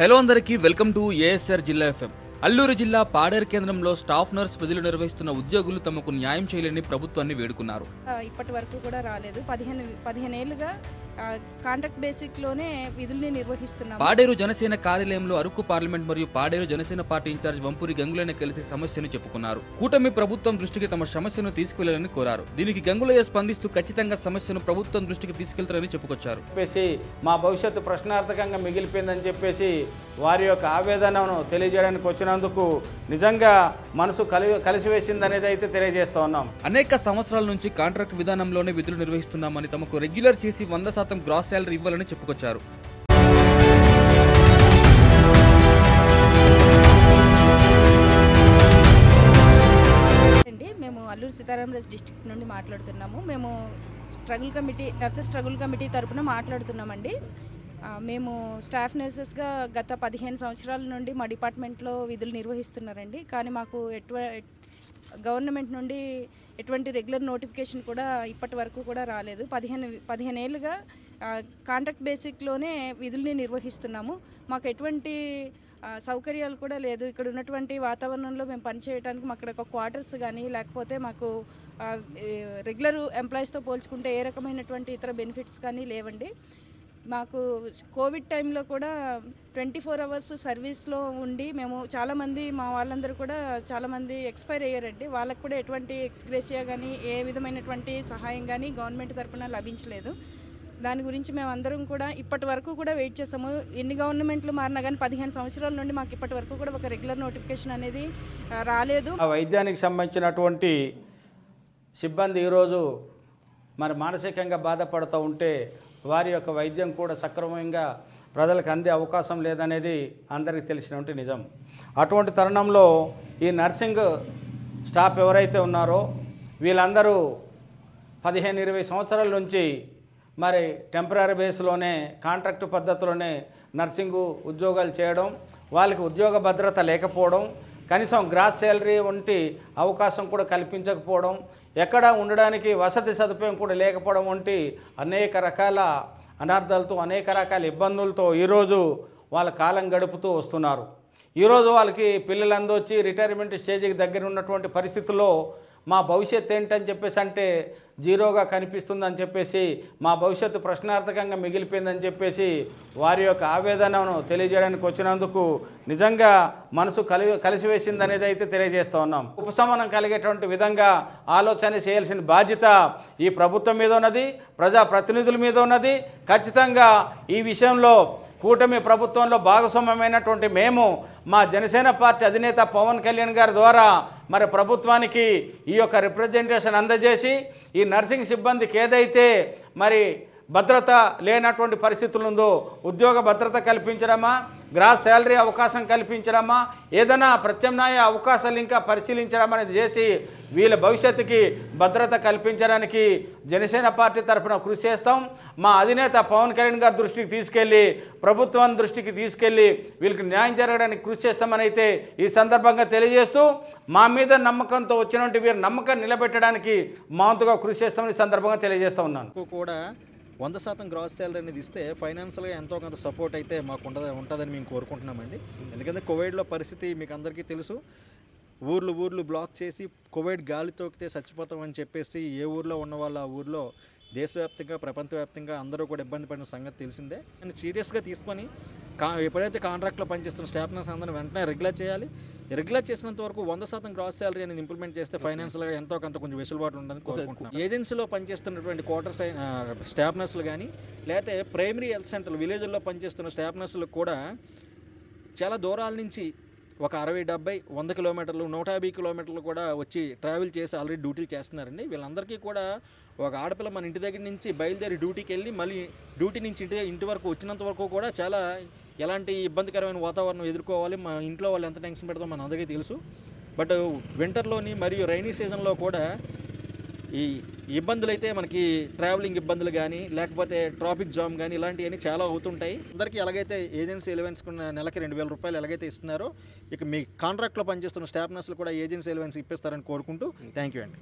Hello అందరికీ welcome to ASR జిల్లా FM Alluri జిల్లా పాడేరు కేంద్రంలో స్టాఫ్ నర్స్ విధులు నిర్వహిస్తున్న ఉద్యోగులు తమకు న్యాయం చేయలేని ప్రభుత్వాన్ని వేడుకున్నారు. ఇప్పటి వరకు కూడా రాలేదు. పదిహేను పదిహేను ఏళ్ళుగా కాంట్రాక్ట్ బేసిక్లోనే విధుల్ని నిర్వహిస్తున్నాము. పాడేరు జనసేన కార్యాలయంలో అరకు పార్లమెంట్ మరియు పాడేరు జనసేన పార్టీ ఇన్ఛార్జ్ వంపూరి గంగులైన కలిసి సమస్యను చెప్పుకున్నారు. కూటమి ప్రభుత్వం దృష్టికి తమ సమస్యను తీసుకువెళ్ళాలని కోరారు. దీనికి గంగులయ్య స్పందిస్తూ ఖచ్చితంగా సమస్యను ప్రభుత్వం దృష్టికి తీసుకెళ్తారని చెప్పుకొచ్చారు. చెప్పేసి మా భవిష్యత్తు ప్రశ్నార్థకంగా మిగిలిపోయిందని చెప్పేసి వారి యొక్క ఆవేదనను తెలియజేయడానికి వచ్చినందుకు నిజంగా మనసు కలి కలిసివేసింది అనేది అయితే తెలియజేస్తా ఉన్నాం. అనేక సంవత్సరాల నుంచి కాంట్రాక్ట్ విధానంలోనే విధులు నిర్వహిస్తున్నామని తమకు రెగ్యులర్ చేసి వంద శాతం గ్రాస్ శాలరీ ఇవ్వాలని చెప్పుకొచ్చారు. అండి మేము అల్లూరు సీతారామరాజు డిస్ట్రిక్ట్ నుండి మాట్లాడుతున్నాము. మేము struggle committee nurses struggle committee తరపున మాట్లాడుతున్నామండి. మేము స్టాఫ్ నర్సెస్గా గత పదిహేను సంవత్సరాల నుండి మా డిపార్ట్మెంట్లో విధులు నిర్వహిస్తున్నారండి. కానీ మాకు ఎటువ గవర్నమెంట్ నుండి ఎటువంటి రెగ్యులర్ నోటిఫికేషన్ కూడా ఇప్పటి వరకు కూడా రాలేదు. పదిహేను పదిహేను ఏళ్ళుగా కాంట్రాక్ట్ బేసిక్లోనే విధుల్ని నిర్వహిస్తున్నాము. మాకు ఎటువంటి సౌకర్యాలు కూడా లేదు. ఇక్కడ ఉన్నటువంటి వాతావరణంలో మేము పనిచేయడానికి మాకు అక్కడ ఒక క్వార్టర్స్ కానీ లేకపోతే మాకు రెగ్యులర్ ఎంప్లాయీస్తో పోల్చుకుంటే ఏ రకమైనటువంటి ఇతర బెనిఫిట్స్ కానీ లేవండి. మాకు కోవిడ్ టైంలో కూడా ట్వంటీ ఫోర్ అవర్స్ సర్వీస్లో ఉండి మేము చాలామంది మా వాళ్ళందరూ కూడా చాలామంది ఎక్స్పైర్ అయ్యారండి. వాళ్ళకు కూడా ఎటువంటి ఎక్స్గ్రేషియా కానీ ఏ విధమైనటువంటి సహాయం కానీ గవర్నమెంట్ తరఫున లభించలేదు. దాని గురించి మేము అందరం కూడా ఇప్పటి వరకు కూడా వెయిట్ చేసాము. ఎన్ని గవర్నమెంట్లు మారినా కానీ పదిహేను సంవత్సరాల నుండి మాకు ఇప్పటి వరకు కూడా ఒక రెగ్యులర్ నోటిఫికేషన్ అనేది రాలేదు. ఆ వైద్యానికి సంబంధించినటువంటి సిబ్బంది ఈరోజు మరి మానసికంగా బాధపడుతూ ఉంటే వారి యొక్క వైద్యం కూడా సక్రమంగా ప్రజలకు అందే అవకాశం లేదనేది అందరికీ తెలిసినటువంటి నిజం. అటువంటి తరుణంలో ఈ నర్సింగ్ స్టాఫ్ ఎవరైతే ఉన్నారో వీళ్ళందరూ పదిహేను ఇరవై సంవత్సరాల నుంచి మరి టెంపరీ బేస్లోనే కాంట్రాక్టు పద్ధతిలోనే నర్సింగ్ ఉద్యోగాలు చేయడం వాళ్ళకి ఉద్యోగ భద్రత లేకపోవడం కనీసం గ్రాస్ శాలరీ వంటి అవకాశం కూడా కల్పించకపోవడం ఎక్కడ ఉండడానికి వసతి సదుపాయం కూడా లేకపోవడం వంటి అనేక రకాల అనార్థాలతో అనేక రకాల ఇబ్బందులతో ఈరోజు వాళ్ళ కాలం గడుపుతూ వస్తున్నారు. ఈరోజు వాళ్ళకి పిల్లలందరూ వచ్చి రిటైర్మెంట్ స్టేజ్కి దగ్గర ఉన్నటువంటి పరిస్థితుల్లో మా భవిష్యత్ ఏంటని చెప్పేసి అంటే జీరోగా కనిపిస్తుందని చెప్పేసి మా భవిష్యత్తు ప్రశ్నార్థకంగా మిగిలిపోయిందని చెప్పేసి వారి యొక్క ఆవేదనను తెలియజేయడానికి వచ్చినందుకు నిజంగా మనసు కలి కలిసివేసింది అనేది అయితే తెలియజేస్తూ ఉన్నాం. ఉపశమనం కలిగేటువంటి విధంగా ఆలోచన చేయాల్సిన బాధ్యత ఈ ప్రభుత్వం మీద ఉన్నది ప్రజాప్రతినిధుల మీద ఉన్నది. ఖచ్చితంగా ఈ విషయంలో కూటమి ప్రభుత్వంలో భాగస్వామ్యమైనటువంటి మేము మా జనసేన పార్టీ అధినేత పవన్ కళ్యాణ్ గారి ద్వారా మరి ప్రభుత్వానికి ఈ యొక్క రిప్రజెంటేషన్ అందజేసి ఈ నర్సింగ్ సిబ్బందికి ఏదైతే మరి భద్రత లేనటువంటి పరిస్థితులు ఉందో ఉద్యోగ భద్రత కల్పించడమా గ్రాస్ శాలరీ అవకాశం కల్పించడమా ఏదైనా ప్రత్యామ్నాయ అవకాశాలు ఇంకా పరిశీలించడం అనేది చేసి వీళ్ళ భవిష్యత్తుకి భద్రత కల్పించడానికి జనసేన పార్టీ తరఫున కృషి చేస్తాం. మా అధినేత పవన్ కళ్యాణ్ గారి దృష్టికి తీసుకెళ్ళి ప్రభుత్వం దృష్టికి తీసుకెళ్ళి వీళ్ళకి న్యాయం జరగడానికి కృషి చేస్తామని అయితే ఈ సందర్భంగా తెలియజేస్తూ మా మీద నమ్మకంతో వచ్చినటువంటి వీరి నమ్మకాన్ని నిలబెట్టడానికి మాంతుగా కృషి చేస్తామని ఈ సందర్భంగా తెలియజేస్తా ఉన్నాను. కూడా వంద శాతం గ్రాస్ శాలరీ అనేది ఇస్తే ఫైనాన్షియల్గా ఎంతో కొంత సపోర్ట్ అయితే మాకు ఉండదు ఉంటుందని మేము కోరుకుంటున్నామండి. ఎందుకంటే కోవిడ్లో పరిస్థితి మీకు అందరికీ తెలుసు. ఊర్లు ఊర్లు బ్లాక్ చేసి కోవిడ్ గాలి తోకితే చచ్చిపోతామని చెప్పేసి ఏ ఊర్లో ఉన్న వాళ్ళు ఆ ఊర్లో దేశవ్యాప్తంగా ప్రపంచవ్యాప్తంగా అందరూ కూడా ఇబ్బంది పడిన సంగతి తెలిసిందే. అని సీరియస్గా తీసుకొని కా ఎప్పుడైతే కాంట్రాక్ట్లో పనిచేస్తున్న స్టాఫ్ నర్స్ అందరూ వెంటనే రెగ్యులర్ చేయాలి. రెగ్యులర్ చేసినంత వరకు వంద శాతం గ్రాస్ శాలరీ అనేది ఇంప్లిమెంట్ చేస్తే ఫైనాన్షియల్గా ఎంతో కొంత కొంచెం వెసులుబాటు ఉందని కోరుకుంటున్నాం ఏజెన్సీలో పనిచేస్తున్నటువంటి క్వార్టర్స్ స్టాఫ్ నర్సులు కానీ లేకపోతే ప్రైమరీ హెల్త్ సెంటర్లు విలేజ్లో పనిచేస్తున్న స్టాఫ్ నర్సులకు కూడా చాలా దూరాల నుంచి ఒక అరవై డెబ్బై వంద కిలోమీటర్లు నూట యాభై కిలోమీటర్లు కూడా వచ్చి ట్రావెల్ చేసి ఆల్రెడీ డ్యూటీలు చేస్తున్నారండి. వీళ్ళందరికీ కూడా ఒక ఆడపిల్ల మన ఇంటి దగ్గర నుంచి బయలుదేరి డ్యూటీకి వెళ్ళి మళ్ళీ డ్యూటీ నుంచి ఇంటి ఇంటి వరకు వచ్చినంత వరకు కూడా చాలా ఎలాంటి ఇబ్బందికరమైన వాతావరణం ఎదుర్కోవాలి. మా ఇంట్లో వాళ్ళు ఎంత టెన్షన్ పెడతామో మన అందరికీ తెలుసు. బట్ వింటర్లోని మరియు రైనీ సీజన్లో కూడా ఈ ఇబ్బందులు అయితే మనకి ట్రావెలింగ్ ఇబ్బందులు కానీ లేకపోతే ట్రాఫిక్ జామ్ కానీ ఇలాంటివన్నీ చాలా అవుతుంటాయి. అందరికీ ఎలాగైతే ఏజెన్సీ ఎలవెన్స్ నెలకి రెండు వేల రూపాయలు ఎలాగైతే ఇస్తున్నారో ఇక మీ కాంట్రాక్ట్లో పనిచేస్తున్న స్టాఫ్ నర్సులు కూడా ఏజెన్సీ ఎలవెన్స్ ఇప్పిస్తారని కోరుకుంటూ థ్యాంక్ యూ అండి.